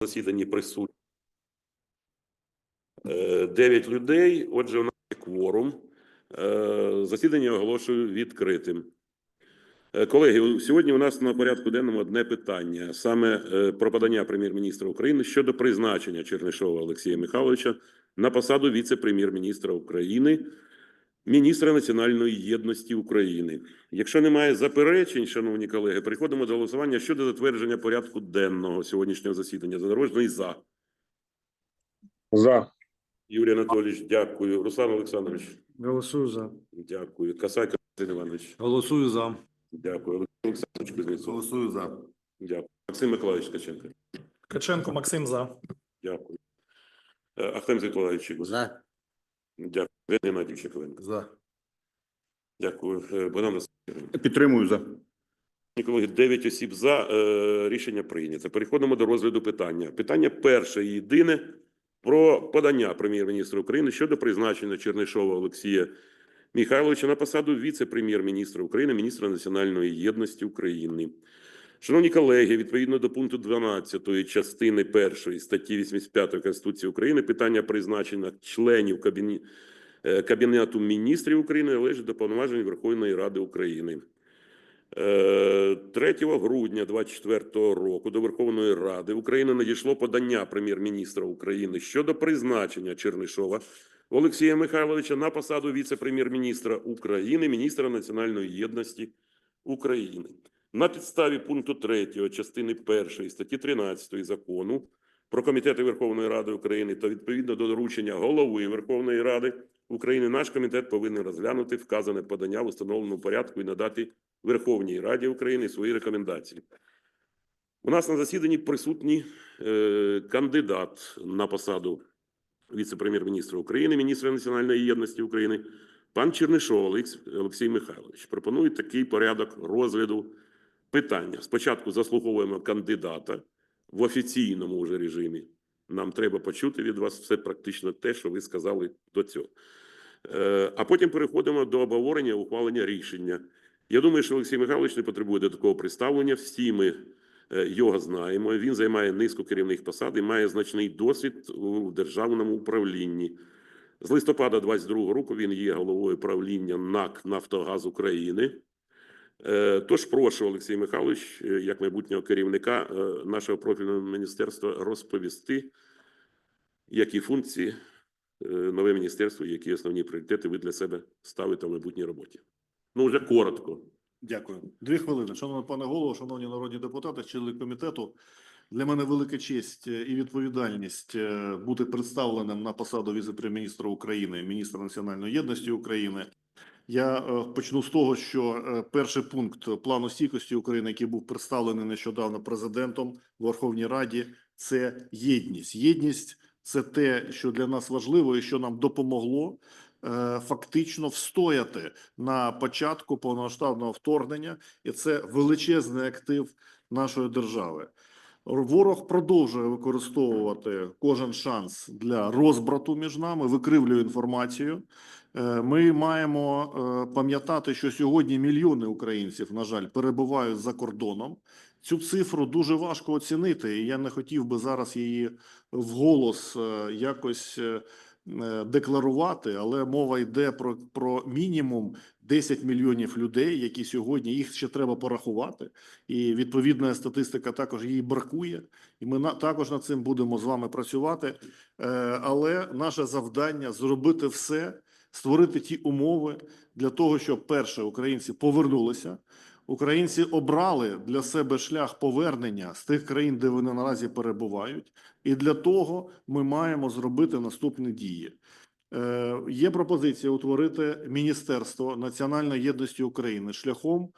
засіданні присутні 9 людей. Отже, у нас є кворум. Е, Засідання оголошую відкритим. Е, Колеги, сьогодні у нас на порядку денному одне питання: саме е, про подання прем'єр-міністра України щодо призначення Чернишова Олексія Михайловича на посаду віце-прем'єр-міністра України, міністра національної єдності України. Якщо немає заперечень, шановні колеги, переходимо до голосування щодо затвердження порядку денного сьогоднішнього засідання. Задорожний за. За. Юрій Анатолійович, дякую. Руслан Олександрович, Голосую за. дякую. Касайко Василь Іванович, Голосую за. дякую. Олексій Олександрович Кузнєцов, Голосую за. дякую. Максим Миколаївич Ткаченко, Ткаченко Максим за. дякую. Е, Ахтем Світлович, За. дякую. Геннадій Чекаленко, За. дякую. Е, Богдан Васильович. Підтримую за. Колеги, 9 осіб за. Е, Рішення прийнято. Переходимо до розгляду питання. Питання перше і єдине про подання прем'єр-міністра України щодо призначення Чернишова Олексія Михайловича на посаду віце-прем'єр-міністра України, міністра національної єдності України. Шановні колеги, відповідно до пункту 12 частини 1 статті 85 Конституції України, питання призначення членів кабіні... е, Кабінету міністрів України належить до повноважень Верховної Ради України. Е, 3 грудня 2024 року до Верховної Ради України надійшло подання прем'єр-міністра України щодо призначення Чернишова Олексія Михайловича на посаду віце-прем'єр-міністра України, міністра національної єдності України. На підставі пункту 3 частини 1 статті 13 закону про комітети Верховної Ради України та відповідно до доручення голови Верховної Ради України наш комітет повинен розглянути вказане подання в установленому порядку і надати Верховній Раді України свої рекомендації. У нас на засіданні присутній е, кандидат на посаду віце-прем'єр-міністра України, міністра національної єдності України, пан Чернишов Олексій Михайлович. Пропоную такий порядок розгляду питання. Спочатку заслуховуємо кандидата в офіційному вже режимі. Нам треба почути від вас все практично те, що ви сказали до цього. Е, А потім переходимо до обговорення ухвалення рішення. Я думаю, що Олексій Михайлович не потребує додаткового представлення. Всі ми е, його знаємо. Він займає низку керівних посад і має значний досвід у державному управлінні. З листопада 22 року він є головою правління НАК Нафтогаз України. Е, Тож прошу Олексій Михайлович, е, як майбутнього керівника е, нашого профільного міністерства, розповісти, які функції нове міністерство, які основні пріоритети ви для себе ставите в майбутній роботі. Ну, вже коротко. Дякую. Дві хвилини. Шановний пане голово, шановні народні депутати, члени комітету. Для мене велика честь і відповідальність бути представленим на посаду віце-прем'єр-міністра України, міністра національної єдності України. Я е, почну з того, що е, перший пункт плану стійкості України, який був представлений нещодавно президентом в Верховній Раді, це єдність. Єдність це те, що для нас важливо і що нам допомогло е, фактично встояти на початку повномасштабного вторгнення, і це величезний актив нашої держави. Ворог продовжує використовувати кожен шанс для розбрату між нами, викривлює інформацію. Е, Ми маємо е, пам'ятати, що сьогодні мільйони українців, на жаль, перебувають за кордоном. Цю цифру дуже важко оцінити, і я не хотів би зараз її вголос е, якось декларувати, але мова йде про, про мінімум 10 мільйонів людей, які сьогодні їх ще треба порахувати, і відповідна статистика також її бракує. І ми на, також над цим будемо з вами працювати. Але наше завдання зробити все, створити ті умови для того, щоб перше українці повернулися. Українці обрали для себе шлях повернення з тих країн, де вони наразі перебувають, і для того ми маємо зробити наступні дії. Е, Є пропозиція утворити Міністерство національної єдності України шляхом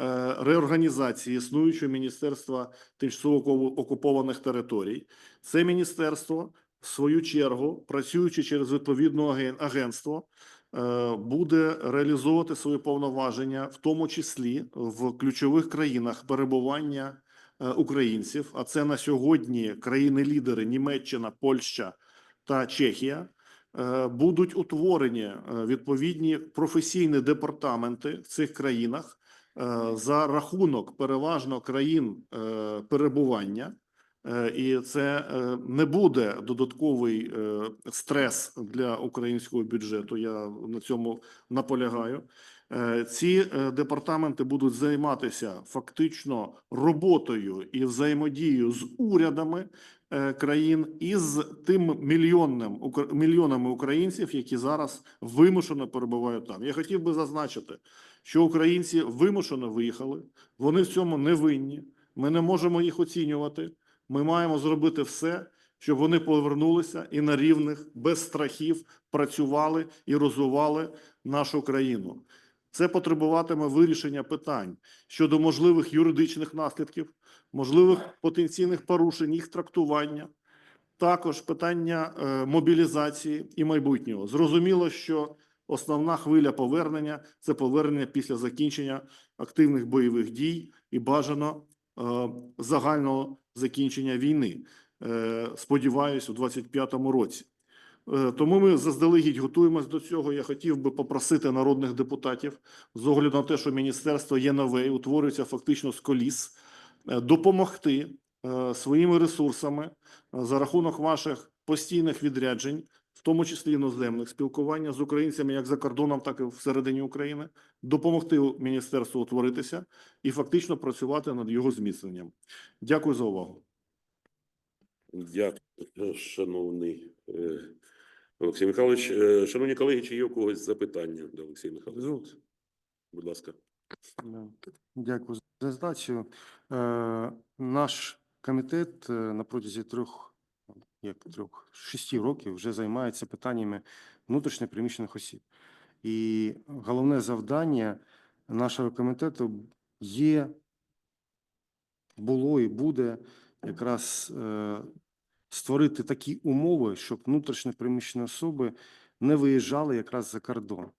е, реорганізації існуючого міністерства тимчасово окупованих територій. Це міністерство, в свою чергу, працюючи через відповідне аген- агентство, е, буде реалізовувати свої повноваження, в тому числі в ключових країнах перебування е, українців. А це на сьогодні країни-лідери Німеччина, Польща та Чехія. Е, Будуть утворені відповідні професійні департаменти в цих країнах за рахунок переважно країн перебування І це е, не буде додатковий е, стрес для українського бюджету. Я на цьому наполягаю. Е, Ці е, департаменти будуть займатися фактично роботою і взаємодією з урядами е, країн і з тим мільйонним мільйонами українців, які зараз вимушено перебувають там. Я хотів би зазначити, що українці вимушено виїхали. Вони в цьому не винні. Ми не можемо їх оцінювати. Ми маємо зробити все, щоб вони повернулися і на рівних без страхів працювали і розвивали нашу країну. Це потребуватиме вирішення питань щодо можливих юридичних наслідків, можливих потенційних порушень, їх трактування, також питання е, мобілізації і майбутнього. Зрозуміло, що основна хвиля повернення це повернення після закінчення активних бойових дій і бажано загального закінчення війни. Е, Сподіваюсь, у 25-му році. Е, Тому ми заздалегідь готуємось до цього. Я хотів би попросити народних депутатів, з огляду на те, що міністерство є нове і утворюється фактично з коліс, е, допомогти е, своїми ресурсами е, за рахунок ваших постійних відряджень, в тому числі іноземних, спілкування з українцями як за кордоном, так і всередині України, допомогти міністерству утворитися і фактично працювати над його зміцненням. Дякую за увагу. Дякую, шановний е, Олексій Михайлович. Е, Шановні колеги, чи є у когось запитання до Олексія Михайловича? Будь ласка. Дякую за здачу. Е, Наш комітет е, на протязі трьох, як трьох, шести років вже займається питаннями внутрішньопереміщених осіб. І головне завдання нашого комітету є, було і буде якраз е, створити такі умови, щоб внутрішньопереміщені особи не виїжджали якраз за кордон.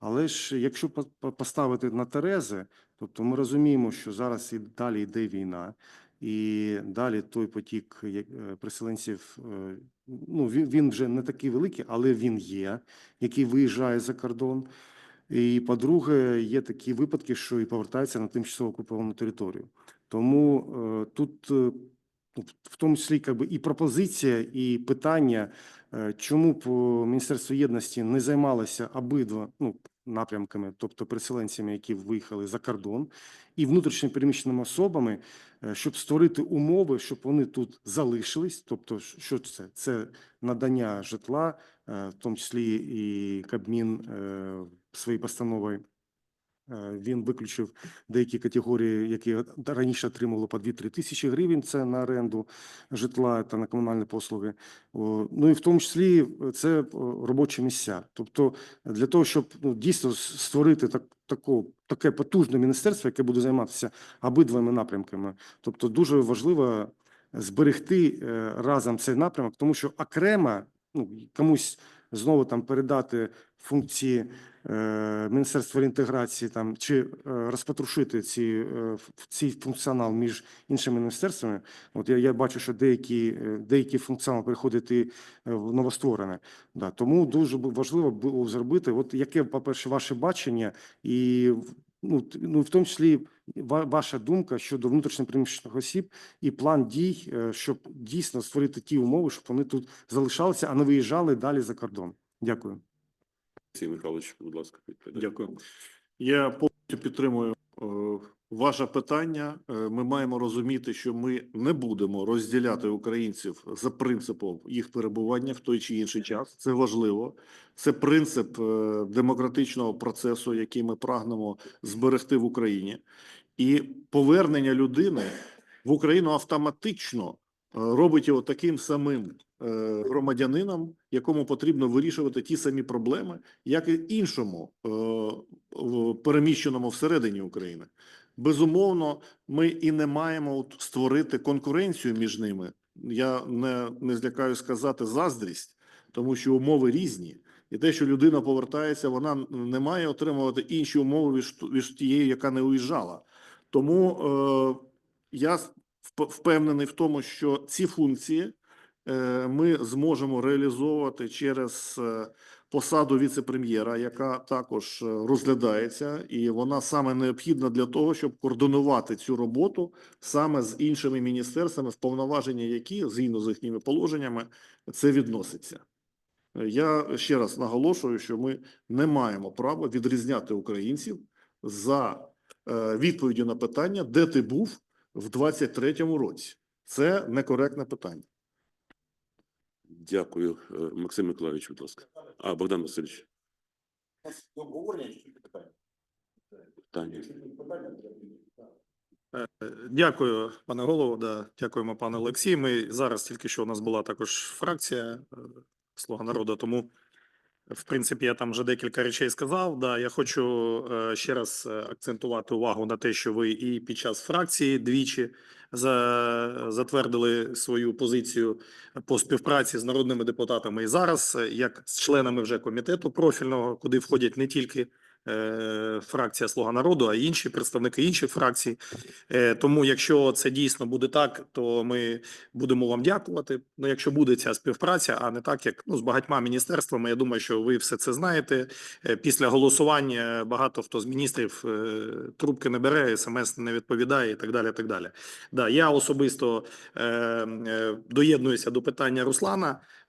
Але ж якщо по- по- поставити на Терези, тобто ми розуміємо, що зараз і далі йде війна, і далі той потік е, переселенців, е, ну він, вже не такий великий, але він є, який виїжджає за кордон. І по-друге, є такі випадки, що і повертаються на тимчасово окуповану територію. Тому е, тут ну, в тому числі якби, і пропозиція, і питання, чому б о, Міністерство єдності не займалося обидва ну, напрямками, тобто переселенцями, які виїхали за кордон, і внутрішньо переміщеними особами, е, щоб створити умови, щоб вони тут залишились. Тобто, що це? Це надання житла, е, в тому числі і Кабмін е, своєю постановою. Е, Він виключив деякі категорії, які раніше отримували по 2-3 тисячі гривень. Це на оренду житла та на комунальні послуги. Ну і в тому числі е, це робочі місця. Тобто для того, щоб ну, дійсно створити так, тако, таке потужне міністерство, яке буде займатися обидвома напрямками. Тобто дуже важливо зберегти е, разом цей напрямок, тому що окремо ну, комусь знову там передати функції е, Міністерства інтеграції там чи е, розпотрушити ці, е, цей функціонал між іншими міністерствами. От я, я бачу, що деякі, е, деякі функціонал переходить і е, в новостворене. Да, тому дуже важливо було зробити, от яке, по-перше, ваше бачення, і ну, ну, в тому числі ваша думка щодо внутрішньопереміщених осіб і план дій, е, щоб дійсно створити ті умови, щоб вони тут залишалися, а не виїжджали далі за кордон. Дякую. Олексій Михайлович, будь ласка. відповідайте. Дякую. Я повністю підтримую е, ваше питання. Е, Ми маємо розуміти, що ми не будемо розділяти українців за принципом їх перебування в той чи інший час. Це важливо. Це принцип е, демократичного процесу, який ми прагнемо зберегти в Україні. І повернення людини в Україну автоматично е, робить його таким самим громадянином, якому потрібно вирішувати ті самі проблеми, як і іншому переміщеному всередині України. Безумовно, ми і не маємо створити конкуренцію між ними. Я не, не злякаю сказати заздрість, тому що умови різні. І те, що людина повертається, вона не має отримувати інші умови від, від тієї, яка не уїжджала. Тому е, я вп- впевнений в тому, що ці функції е, ми зможемо реалізовувати через е, посаду віце-прем'єра, яка також е, розглядається, і вона саме необхідна для того, щоб координувати цю роботу саме з іншими міністерствами, в повноваження які, згідно з їхніми положеннями, це відноситься. Я ще раз наголошую, що ми не маємо права відрізняти українців за е, відповіддю на питання, де ти був в 23-му році. Це некоректне питання. Дякую. Е, Максим Миколаївич, будь ласка. А, Богдан Васильович. Питання. Е, Дякую, пане голово. Да, дякуємо, пане Олексій. Ми зараз тільки що у нас була також фракція е, Слуга народу, тому в принципі я там вже декілька речей сказав. Да, я хочу е, ще раз е, акцентувати увагу на те, що ви і під час фракції двічі за, затвердили свою позицію по співпраці з народними депутатами. І зараз, е, як з членами вже комітету профільного, куди входять не тільки фракція Слуга народу, а інші представники інших фракцій. Е, Тому, якщо це дійсно буде так, то ми будемо вам дякувати. Ну, якщо буде ця співпраця, а не так, як ну з багатьма міністерствами. Я думаю, що ви все це знаєте. Е, Після голосування багато хто з міністрів е, трубки не бере, смс не відповідає і так далі. Так далі. Да, я особисто е, е, доєднуюся до питання Руслана, е, е,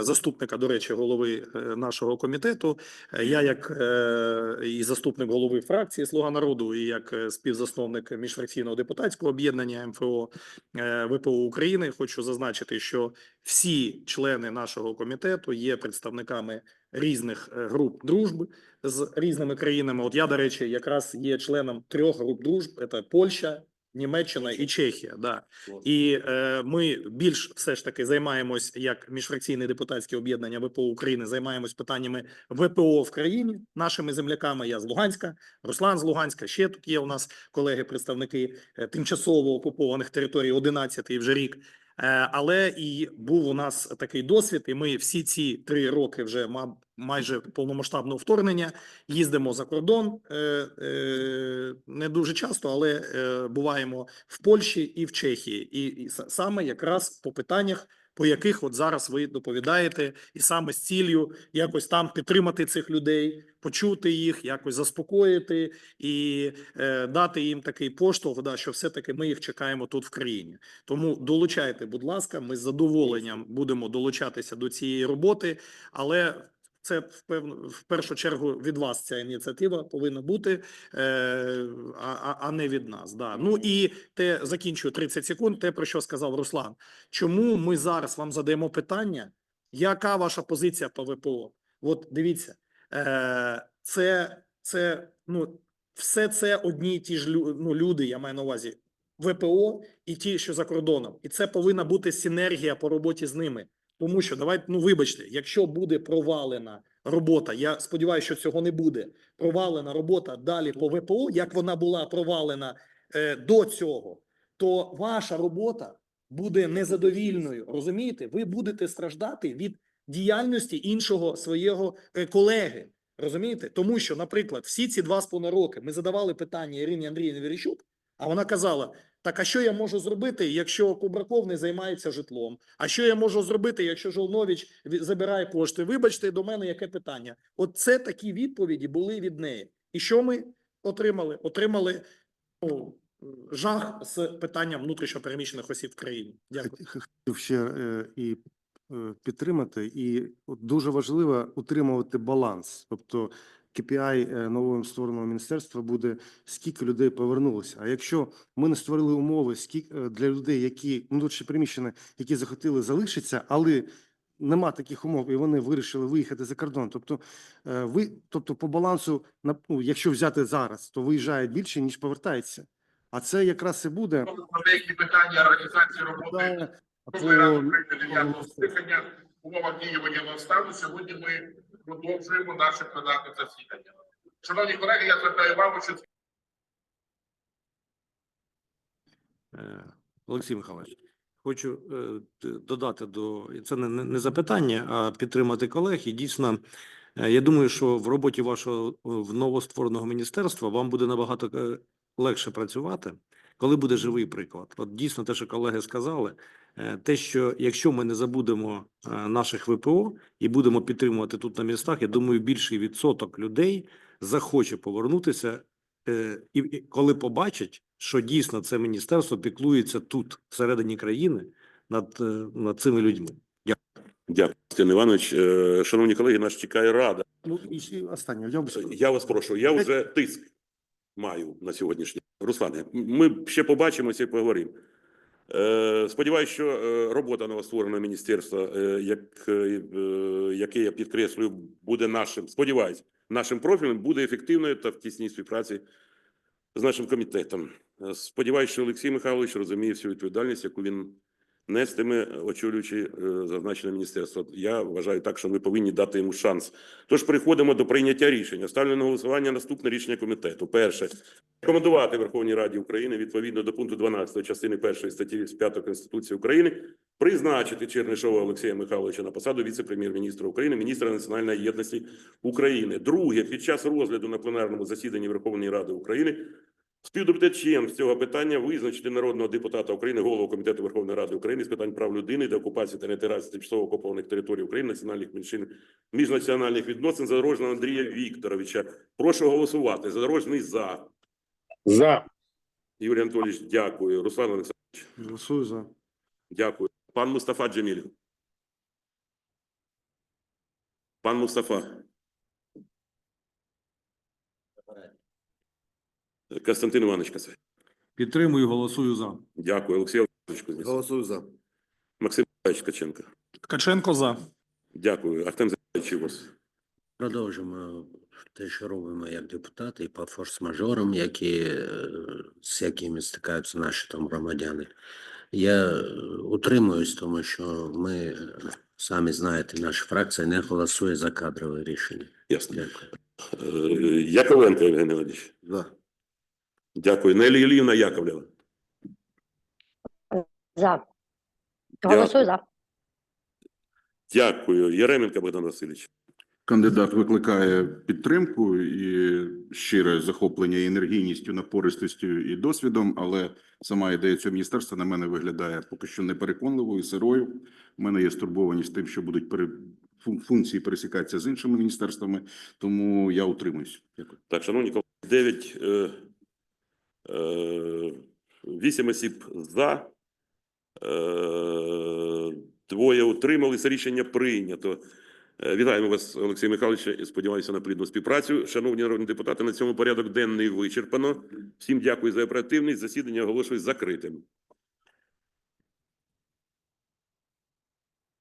заступника, до речі, голови е, нашого комітету. Е, Я, як е, і заступник голови фракції Слуга народу, і як е, співзасновник міжфракційного депутатського об'єднання МФО е, ВПО України, хочу зазначити, що всі члени нашого комітету є представниками різних е, груп дружби з різними країнами. От я, до речі, якраз є членом трьох груп дружб: це Польща. Німеччина і Чехія, да і е, ми більш все ж таки займаємось як міжфракційне депутатське об'єднання ВПО України, займаємось питаннями ВПО в країні нашими земляками. Я з Луганська, Руслан з Луганська. Ще тут є у нас колеги, представники е, тимчасово окупованих територій, 11 вже рік. Е, Але і був у нас такий досвід, і ми всі ці три роки вже ма- майже повномасштабного вторгнення їздимо за кордон е, е, не дуже часто, але буваємо в Польщі і в Чехії, і саме якраз по питаннях, по яких от зараз ви доповідаєте, і саме з ціллю якось там підтримати цих людей, почути їх, якось заспокоїти і е, дати їм такий поштовх, да, що все-таки ми їх чекаємо тут в країні. Тому долучайте, будь ласка, ми з задоволенням будемо долучатися до цієї роботи, але це впевно в першу чергу від вас ця ініціатива повинна бути, е, а, а- не від нас. Да. Ну і те закінчую 30 секунд. Те про що сказав Руслан. Чому ми зараз вам задаємо питання? Яка ваша позиція по ВПО? От дивіться, е, це, це ну все це одні і ті ж ну, люди. Я маю на увазі ВПО і ті, що за кордоном, і це повинна бути синергія по роботі з ними. Тому що давайте, ну вибачте, якщо буде провалена робота, я сподіваюся, що цього не буде. Провалена робота далі по ВПО, як вона була провалена е, до цього, то ваша робота буде незадовільною. Розумієте? Ви будете страждати від діяльності іншого свого е, колеги. Розумієте? Тому що, наприклад, всі ці два з половиною роки ми задавали питання Ірині Андріївні Верещук, а вона казала: так, а що я можу зробити, якщо Кубраков не займається житлом? А що я можу зробити, якщо Жолнович забирає кошти? Вибачте, до мене яке питання? От це такі відповіді були від неї. І що ми отримали? Отримали ну, жах з питанням внутрішньо переміщених осіб в країні. Дякую. Хотів ще е, і е, підтримати, і от дуже важливо утримувати баланс. Тобто KPI е, нового створеного міністерства буде скільки людей повернулося. А якщо ми не створили умови скільки е, для людей, які внутрішньо переміщені, які захотіли залишитися, але нема таких умов, і вони вирішили виїхати за кордон. Тобто, е, ви, тобто, по балансу, ну, якщо взяти зараз, то виїжджає більше ніж повертається. А це якраз і буде. Деякі питання організації роботи Ради по- скликання в умовах дії воєнного стану. Сьогодні ми продовжуємо наше пленарне засідання. Шановні колеги, я звертаю увагу, що Е, Олексій Михайлович, хочу е, додати до це не, запитання, а підтримати колег. І дійсно, е, я думаю, що в роботі вашого в новоствореного міністерства вам буде набагато легше працювати, коли буде живий приклад. От дійсно, те, що колеги сказали, те, що якщо ми не забудемо е, наших ВПО і будемо підтримувати тут на містах, я думаю, більший відсоток людей захоче повернутися, е, і коли побачать, що дійсно це міністерство піклується тут, всередині країни, над, е, над цими людьми. Дякую, Степан Іванович. Е, Шановні колеги, нас чекає рада. Ну, і ще останнє. Я Я вас прошу, я вже тиск маю на сьогоднішній. Руслане, ми ще побачимося і поговоримо. Е, сподіваюсь, що е, робота новоствореного міністерства, е, як, яке я підкреслюю, буде нашим, сподіваюсь, нашим профілем, буде ефективною та в тісній співпраці з нашим комітетом. Сподіваюся, що Олексій Михайлович розуміє всю відповідальність, яку він нестиме, очолюючи е, зазначене міністерство. Я вважаю так, що ми повинні дати йому шанс. Тож переходимо до прийняття рішення. Ставлю на голосування наступне рішення комітету. Перше. Рекомендувати Верховній Раді України відповідно до пункту 12 частини 1 статті 5 Конституції України призначити Чернишова Олексія Михайловича на посаду віце-прем'єр-міністра України, міністра національної єдності України. Друге, під час розгляду на пленарному засіданні Верховної Ради України співдоповідачем з цього питання визначити народного депутата України, голову комітету Верховної Ради України з питань прав людини, деокупації та реінтеграції тимчасово окупованих територій України, національних меншин, міжнаціональних відносин Задорожного Андрія Вікторовича. Прошу голосувати. Задорожний за. За. Юрій Анатолійович, дякую. Руслан Олександрович, голосую за. дякую. Пан Мустафа Джемілів. Пан Мустафа. Костянтин Іванович Касай. Підтримую, голосую за. Дякую. Олексій Олексійович. Голосую за. Максим Михайлович Ткаченко. Ткаченко за. Дякую. Артем Зайчик вас. Продовжимо те, що робимо як депутати, і по форс-мажорам, які, е, з якими стикаються наші там громадяни. Я е, утримуюсь, тому що ми, е, самі знаєте, наша фракція не голосує за кадрове рішення. Ясно. Дякую. Яковенко Євген Геннадійович. За. Дякую. Нелі Ілівна Яковлєва. За. Голосую за. Дякую. Яременко Богдан Васильович. Кандидат викликає підтримку і щире захоплення і енергійністю, напористістю і досвідом, але сама ідея цього міністерства на мене виглядає поки що непереконливою, сирою. У мене є стурбованість тим, що будуть пере... функції пересікатися з іншими міністерствами, тому я утримуюсь. Дякую. Так, шановні колеги, 9, е, 8 осіб за, е, двоє утрималися, рішення прийнято. Е, Вітаємо вас, Олексій Михайлович, і сподіваюся на плідну співпрацю. Шановні народні депутати, на цьому порядок денний вичерпано. Всім дякую за оперативність. Засідання оголошую закритим.